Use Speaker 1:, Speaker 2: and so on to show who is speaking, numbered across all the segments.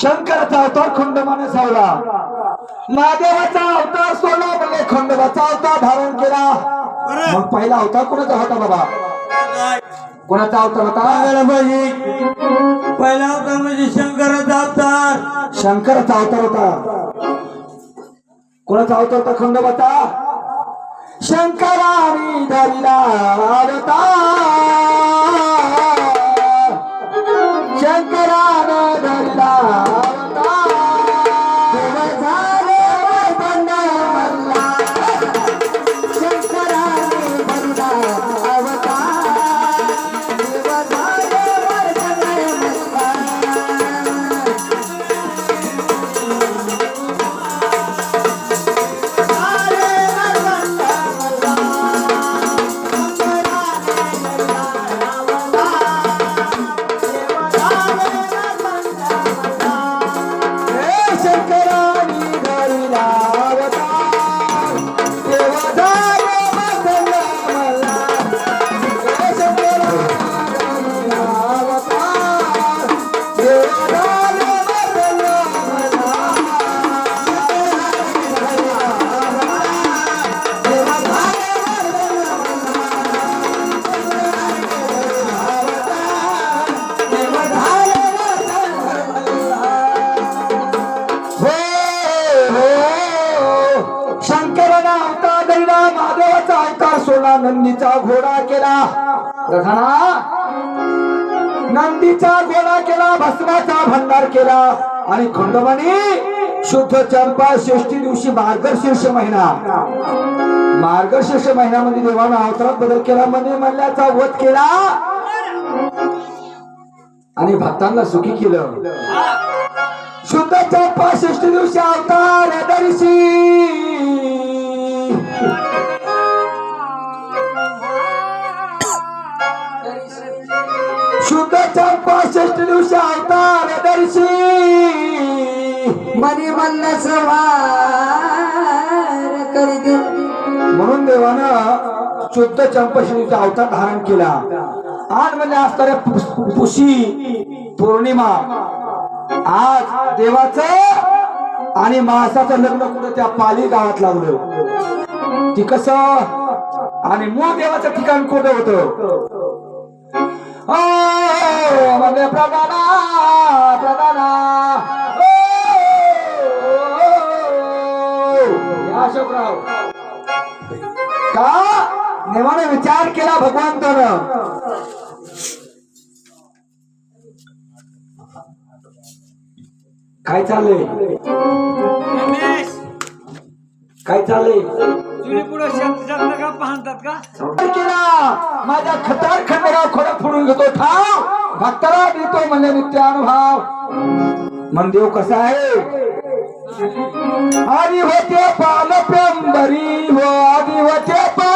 Speaker 1: शंकराचा अवतार खंडोबाने सावला महादेवाचा अवतार सोडला म्हणजे खंडोबाचा अवतार धारण केला. मग पहिला अवतार कोणाचा होता बाबा? कोणाचा अवतार होता?
Speaker 2: पहिला अवतार म्हणजे शंकराचा अवतार.
Speaker 1: शंकराचा अवतार होता. कोणाचा अवतार होता खंडोबाचा? शंकराने धरला. नंदीचा घोडा केला. प्रधाना नंदीचा घोडा केला भस्माचा भंडार केला. आणि खंडोबाने शुद्ध चंपा षष्टी दिवशी मार्गशीर्ष महिना. मार्गशीर्ष महिन्यामध्ये देवानं अवतारात बदल केला म्हणजे मल्ल्याचा वध केला. आणि भक्तांना सुखी केलं. शुद्ध चंपा षष्टी दिवशी अवतार चंपा षष्टी दिवशी अवतार दर्शी.
Speaker 3: मनी मल्ल सवार करी दे
Speaker 1: म्हणून देवानं शुद्ध चंपा षष्टीचा अवतार धारण केला. आज म्हणजे असणाऱ्या पुशी पौर्णिमा. आज देवाचं आणि मासाचं लग्न कुठं त्या पाली गावात लावलं ती कस? आणि मूळ देवाचं ठिकाण कुठं होत? म्हणजे प्रधाना प्रधाना अशोकराव. का? देवाने विचार केला भगवंतानं. काय चाललंय? काय चाललंय
Speaker 2: तुझे पुढे शब्द शब्द का? पाहतात का?
Speaker 1: विचार केला माझ्या खतार खंडराव खोडा फोडून घेतो ठाव भक्ताला देतो म्हणजे नित्य अनुभव. मन देव कसा आहे? आधी होते पाल पेंबरी हो आधी होते पाल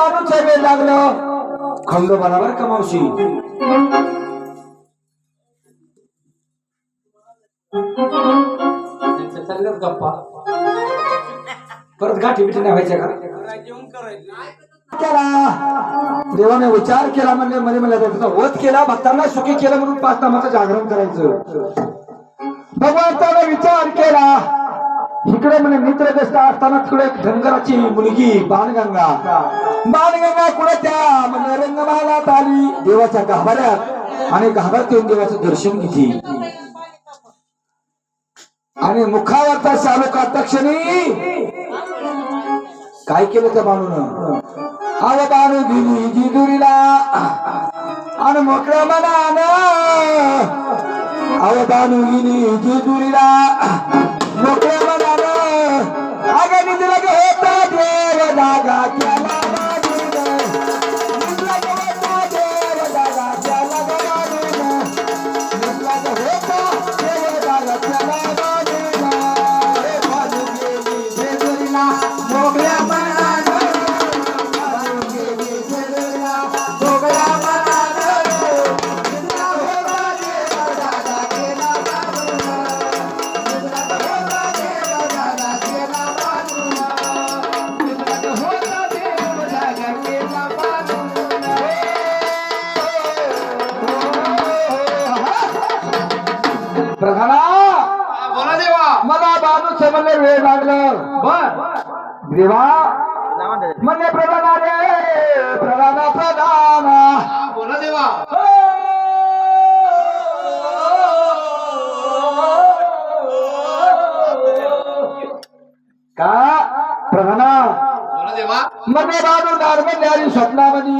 Speaker 1: बाबूचं वेळ लागलं. खंड बरोबर कमावशी
Speaker 2: गप्पा.
Speaker 1: परत गाठी बिठी नाही व्हायच्या का? देवाने विचार केला म्हणजे मध्ये मला त्याचा वध केला भक्तांना सुखी केलं म्हणून पाच नामाचं जागरण करायचं. भगवंताने विचार केला. इकडे म्हणे मित्रदष्ट असताना तिकडे एक धनगराची मुलगी बाणगंगा. बाणगंगा कुठे त्या? म्हणजे रंगमालात आली. देवाच्या गाभाऱ्यात. आणि गाभाऱ्यात येऊन देवाचं दर्शन घेतली. आणि मुखावरचा शालुका तक्षणी काय केलं त्या बाणून? अव बाणू दिली जिजुरीला. आणि मोकळ्या मनानं. अव बाणू गेली जिजुरीला. मोकळ्या मना देव प्रधाना!
Speaker 2: बोला देवा.
Speaker 1: मला बाजूचे म्हणले वेळ लागलं. बर. देवा म्हणजे प्रधान आले प्रधान प्रधान
Speaker 2: बोला देवा.
Speaker 1: का? प्रधाना
Speaker 2: बोला देवा.
Speaker 1: मध्ये बाजू दारमध्ये आली स्वप्नामध्ये.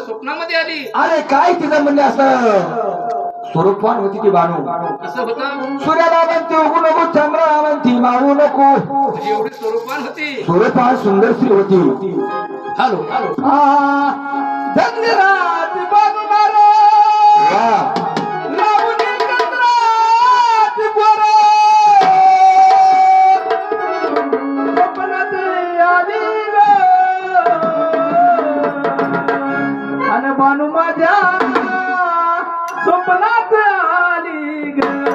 Speaker 2: स्वप्नामध्ये आली.
Speaker 1: अरे काय तिचं म्हणले असं स्वरूपवान होती ती बानू
Speaker 2: कसं होतं?
Speaker 1: सूर्याला म्हणते उगू नको चंद्राला म्हणती मावू नको
Speaker 2: तुझी एवढी स्वरूपान होती.
Speaker 1: स्वरूपवान सुंदर स्त्री होती.
Speaker 2: Hello hello.
Speaker 1: धन्यवाद आली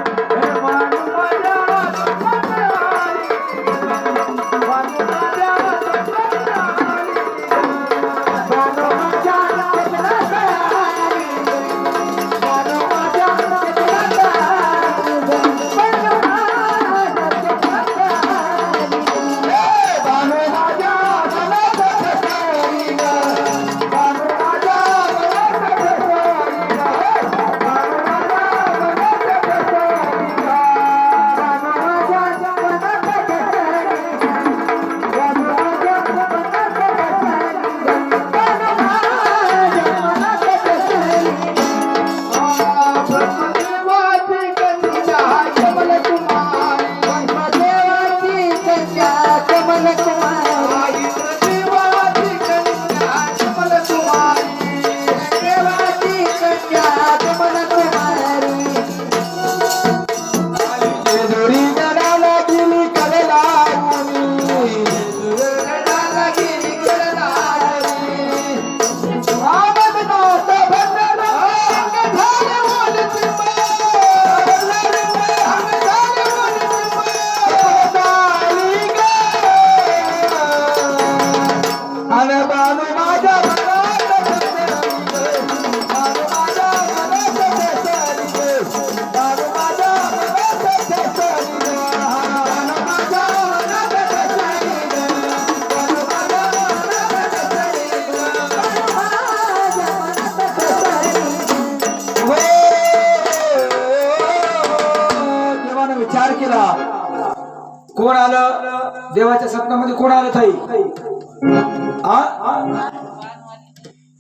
Speaker 1: देवाच्या स्वप्नामध्ये कोण आलं थाई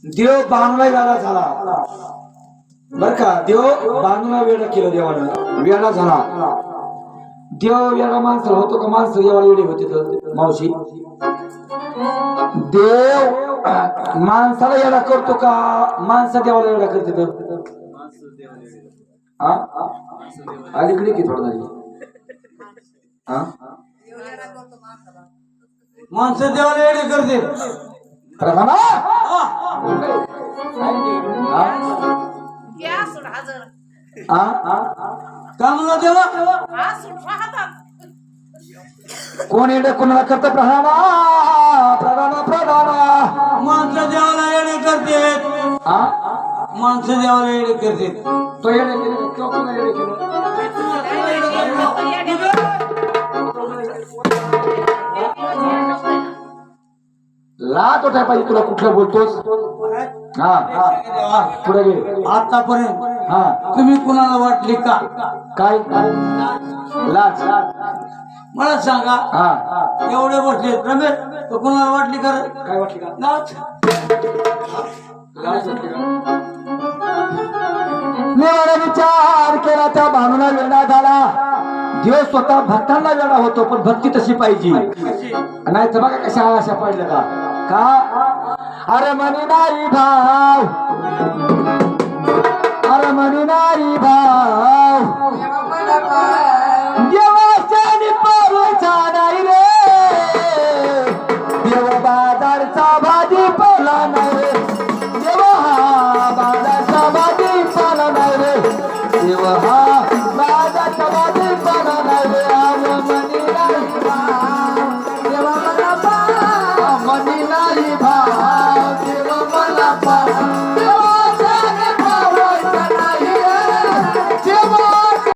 Speaker 1: देव बाणूला वेळा झाला. बर का? देव बाणूला वेळा केलं देवानं. वेळा झाला. देव वेळा माणसाला होतो का माणसं? देवाला वेळी होते मावशी. देव माणसाला येडा करतो का? माणसा देवाला येडा करते तर. अलीकडे की थोडं झाली हा
Speaker 4: माणसं देवाला येणे करते
Speaker 1: हा?
Speaker 4: का म्हणला देवा?
Speaker 5: हा
Speaker 1: कोण येणे कोणाला करत प्रधाना प्रधाना प्रधाना
Speaker 4: माणसं देवाला येणे करते
Speaker 1: हा?
Speaker 4: माणसं देवाला येणे करते
Speaker 1: तो येणे केले किंवा कोणा येणे केलं लाट उठाय पाहिजे तुला कुठलं बोलतोस? हा
Speaker 4: देवा
Speaker 1: पुढे गे
Speaker 4: आतापर्यंत
Speaker 1: हा.
Speaker 4: तुम्ही कुणाला वाटली का?
Speaker 1: काय? लाच
Speaker 4: मला सांगा.
Speaker 1: हा.
Speaker 4: एवढे बसले. रमेश तर कुणाला वाटली का रे?
Speaker 1: काय वाटली का?
Speaker 4: लाच
Speaker 1: निवड विचार केला त्या भावना वेडा झाला. देव स्वतः भक्तांना वेडा होतो पण भक्ती तशी पाहिजे. नाही तर बघा कशा अशा पडल्या का का? अरे मनी नाही भाव अरे मनी नाही भाव देवा